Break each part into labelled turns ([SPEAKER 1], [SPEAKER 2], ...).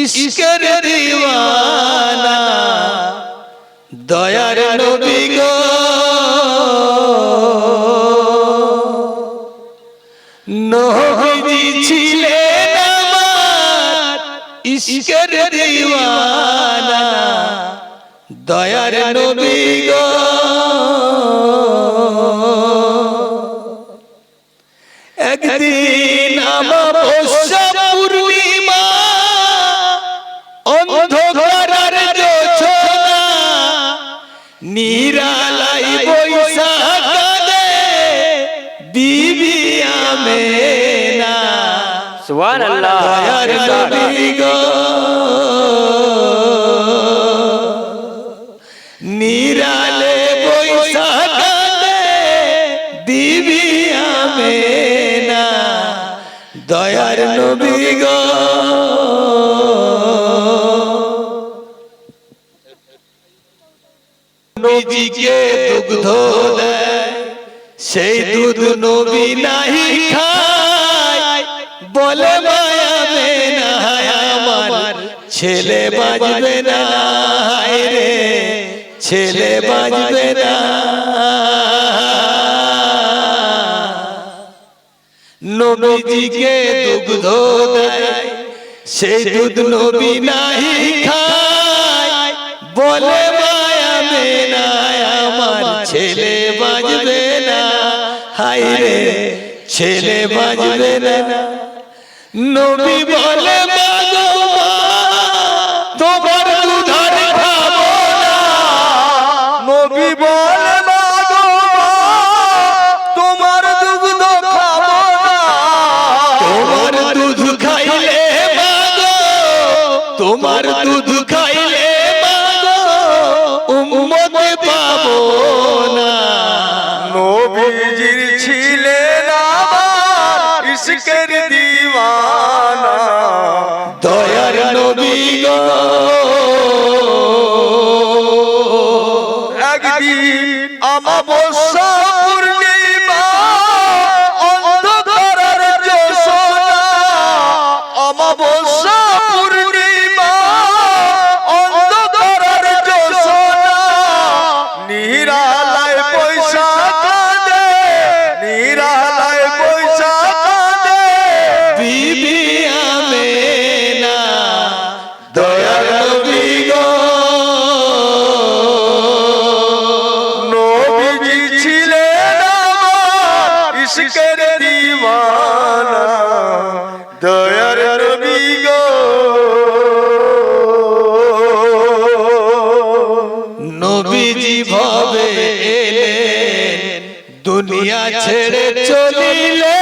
[SPEAKER 1] ইশকের দিওয়ানা দয়ার নবী গো। নবীজি ছিলেন আমার ইশকের দিওয়ানা দয়ার নবী গো। নিরালাই বৈশাখ দে বিবি আমেনা।
[SPEAKER 2] সুবহান আল্লাহ
[SPEAKER 1] দয়ার নবী গো নিরালে বৈশাখ দে বিবি আমেনা। দয়ার নবী গো নবীজিকে দুগ্ধ দেয় সেই দুধ নবী নাহি খায়। বলে মায়াবে না আমার ছেলে বাজবে না রে ছেলে বাজবে না। নবীজিকে দুগ্ধ দেয় সেই দুধ নবী নাহি খায়। বলে হায় ছেলে বাজবে না। নবী বলে তোমার দুধার খাব না।
[SPEAKER 2] নবী বলে তোমার
[SPEAKER 1] দুধ তোমার দুধ
[SPEAKER 2] আমার ইশকের দিওয়ানা।
[SPEAKER 1] দয়ার নবী গো।
[SPEAKER 2] একদিন আমাবস্যা
[SPEAKER 1] দয়ার নবী গো।
[SPEAKER 2] নবীজি
[SPEAKER 1] ভাবে দুনিয়া ছেড়ে চলিলে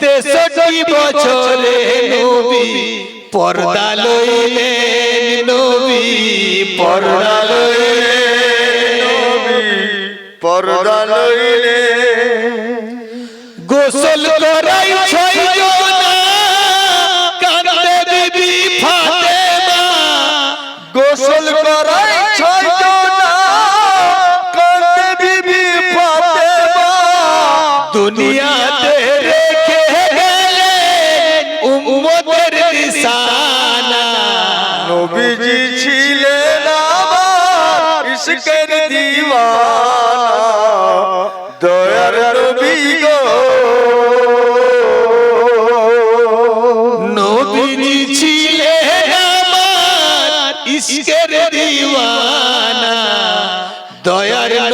[SPEAKER 1] তেষট্টি বছরে নবী পর্দা লইলেন, নবী পর্দা লইলেন,
[SPEAKER 2] নবী পর্দা লইলে
[SPEAKER 1] গোসল করাই ছয়
[SPEAKER 2] গোসল করাই ছয় জনা কান্দে বিবি ফাতেমা।
[SPEAKER 1] দুনিয়াতে রেখে গেলেন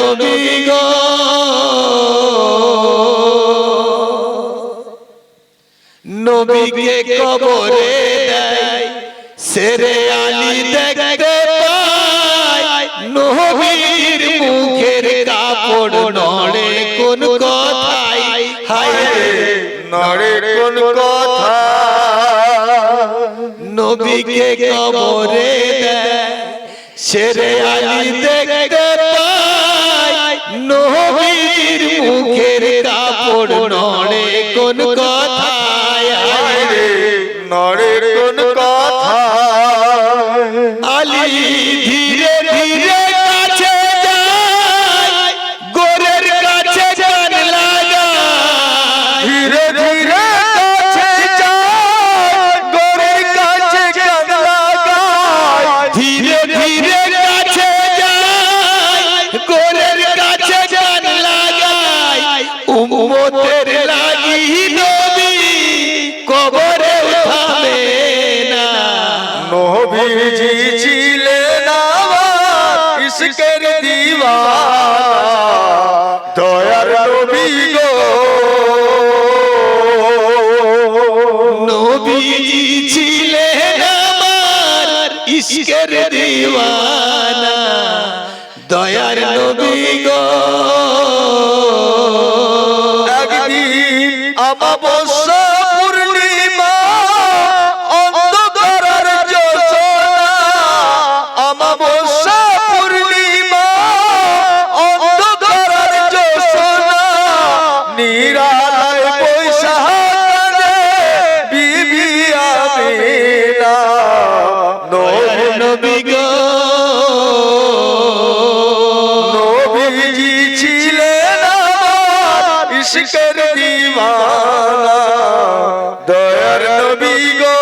[SPEAKER 2] নবী গো।
[SPEAKER 1] নবীকে কবরে দেয়, সেরে আলী দেখতে পায়। নবীর মুখের কাপড় নড়ে কোন কথাই। হায়
[SPEAKER 2] নড়ে কোন কথা।
[SPEAKER 1] নবীকে কবরে দেয়, সেরে আলী দেখতে নবীর মুখের কাপড় নড়ে কোন কথায়? রে
[SPEAKER 2] নড়ে কোন কথা
[SPEAKER 1] আলী ধীরে ধীরে কাছে যায় গোরের কাছে গান লাগা
[SPEAKER 2] ধীরে ইশকের দিওয়ানা দয়ার নবী গো
[SPEAKER 1] নবীজি ছিলেন আমার ইশকের দিওয়ানা। দয়ার নবী গো।
[SPEAKER 2] একদিন ছিলেন ইশকের দিওয়ানা। দয়ার নবী গো